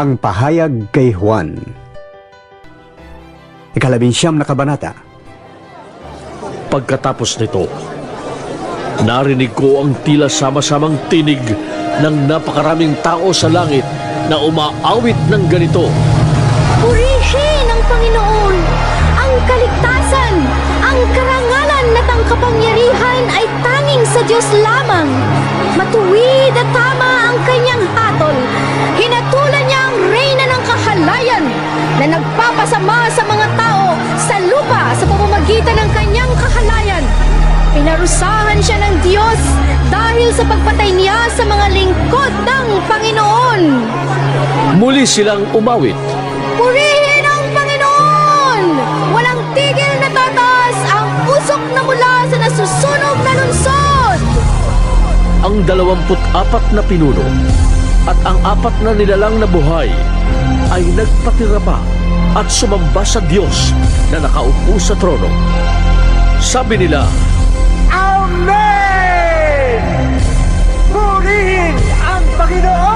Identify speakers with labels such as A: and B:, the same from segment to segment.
A: Ang pahayag kay Juan. Ikalabinsyam na kabanata.
B: Pagkatapos nito, narinig ko ang tila sama-samang tinig ng napakaraming tao sa langit na umaawit ng ganito.
C: Purihin ang Panginoon! Ang kaligtasan, ang karangalan at ang kapangyarihan ay tanging sa Diyos lamang. Matuwid at tama ang kanyang hatol. Reyna ng kahalayan na nagpapasama sa mga tao sa lupa sa pamamagitan ng kanyang kahalayan. Pinarusahan siya ng Diyos dahil sa pagpatay niya sa mga lingkod ng Panginoon.
B: Muli silang umawit.
C: Purihin ang Panginoon! Walang tigil na tatas ang usok na mula sa nasusunog na lungsod!
B: Ang dalawamput apat na pinuno at ang apat na nilalang na buhay ay nagpatira pa at sumamba sa Diyos na nakaupo sa trono. Sabi nila,
D: Amen! Purihin ang Panginoon!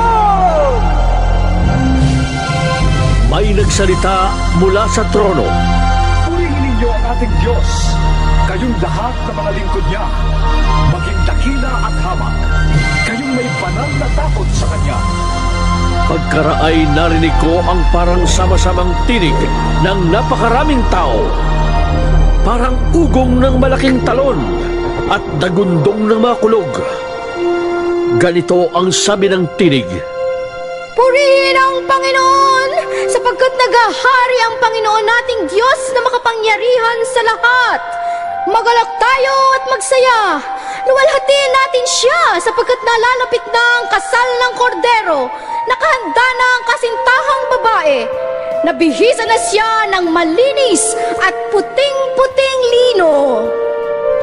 B: may nagsalita mula sa trono.
D: Purihin ninyo ang ating Diyos, kayong lahat ng mga lingkod niya, maging dakila at hamak, kayong may banal na takot sa Kanya.
B: Pagkaraay narinig ko ang parang sama-samang tinig ng napakaraming tao. Parang ugong ng malaking talon at dagundong ng mga kulog. Ganito ang sabi ng tinig.
C: Purihin ang Panginoon! Sapagkat nagahari ang Panginoon nating Diyos na makapangyarihan sa lahat! Magalak tayo at magsaya! Luwalhatiin natin siya sapagkat nalalapit na ang kasal ng kordero. Nakahanda na ang kasintahang babae. Nabihisa na siya ng malinis at puting-puting lino.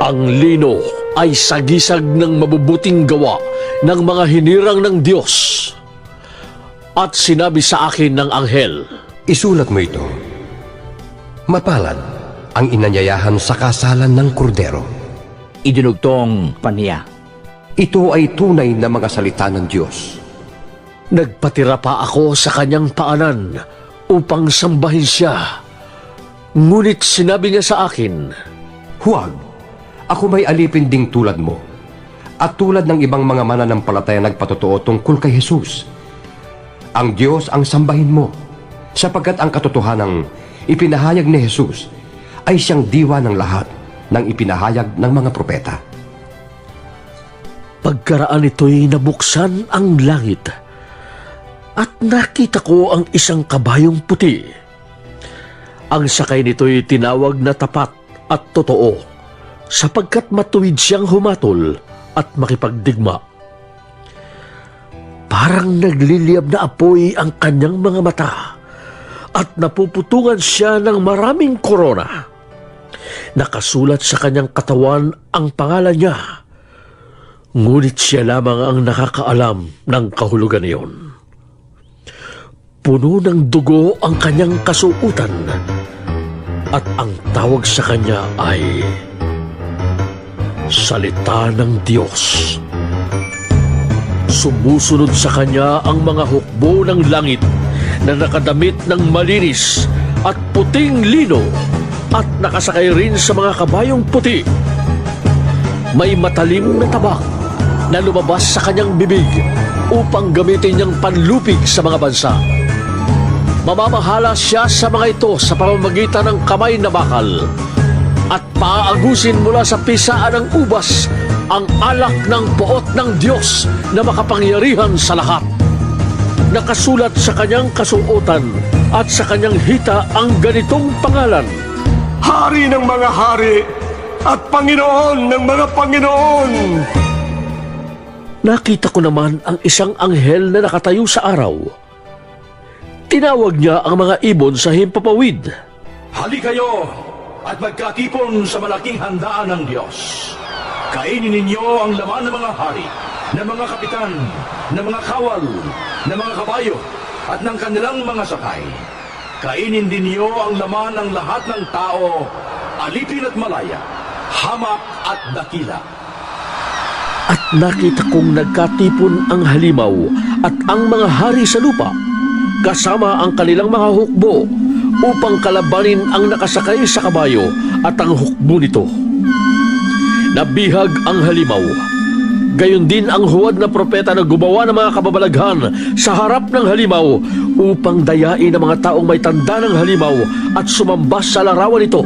B: Ang lino ay sagisag ng mabubuting gawa ng mga hinirang ng Diyos. At sinabi sa akin ng anghel,
E: Isulat mo ito. Mapalad ang inanyayahan sa kasalan ng kordero.
F: idinugtong pa niya.
E: Ito ay tunay na mga salita ng Diyos.
B: Nagpatira pa ako sa kanyang paanan upang sambahin siya. Ngunit sinabi niya sa akin,
E: Huwag, ako may alipin ding tulad mo. At tulad ng ibang mga mananampalataya nagpatotoo tungkol kay Jesus. Ang Diyos ang sambahin mo, sapagkat ang katotohanang ipinahayag ni Jesus ay siyang diwa ng lahat ng ipinahayag ng mga propeta.
B: Pagkaraan nito'y nabuksan ang langit at nakita ko ang isang kabayong puti. Ang sakay nito'y tinawag na tapat at totoo sapagkat matuwid siyang humatol at makipagdigma. Parang nagliliyab na apoy ang kanyang mga mata at napuputungan siya ng maraming korona. Nakasulat sa kanyang katawan ang pangalan niya Ngunit siya lamang ang nakakaalam ng kahulugan niyon. Puno ng dugo ang kanyang kasuutan at ang tawag sa kanya ay Salita ng Diyos. Sumusunod sa kanya ang mga hukbo ng langit na nakadamit ng malinis at puting lino at nakasakay rin sa mga kabayong puti may matalim na tabak na lumabas sa kanyang bibig upang gamitin niyang panlupig sa mga bansa. Mamamahala siya sa mga ito sa pamamagitan ng kamay na bakal at paaagusin mula sa pisaan ng ubas ang alak ng poot ng Diyos na makapangyarihan sa lahat. Nakasulat sa kanyang kasuotan at sa kanyang hita ang ganitong pangalan.
D: Hari ng mga hari at Panginoon ng mga Panginoon!
B: Nakita ko naman ang isang anghel na nakatayo sa araw. Tinawag niya ang mga ibon sa himpapawid.
G: Hali kayo at magkatipon sa malaking handaan ng Diyos. Kainin ninyo ang laman ng mga hari, ng mga kapitan, ng mga kawal, ng mga kabayo, at ng kanilang mga sakay. Kainin din niyo ang laman ng lahat ng tao, alipin at malaya, hamak at dakila.
B: At nakita kong nagkatipon ang halimaw at ang mga hari sa lupa. Kasama ang kanilang mga hukbo upang kalabanin ang nakasakay sa kabayo at ang hukbo nito. Nabihag ang halimaw. Gayon din ang huwad na propeta na gumawa ng mga kababalaghan sa harap ng halimaw upang dayain ang mga taong may tanda ng halimaw at sumambas sa larawan nito.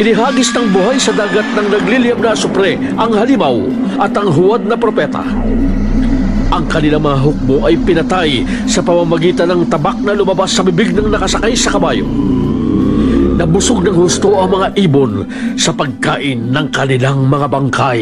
B: Inihagis ng buhay sa dagat ng nagliliyab na supre ang halimaw at ang huwad na propeta. Ang kanilang mga hukbo ay pinatay sa pamamagitan ng tabak na lumabas sa bibig ng nakasakay sa kabayo. Nabusog ng husto ang mga ibon sa pagkain ng kanilang mga bangkay.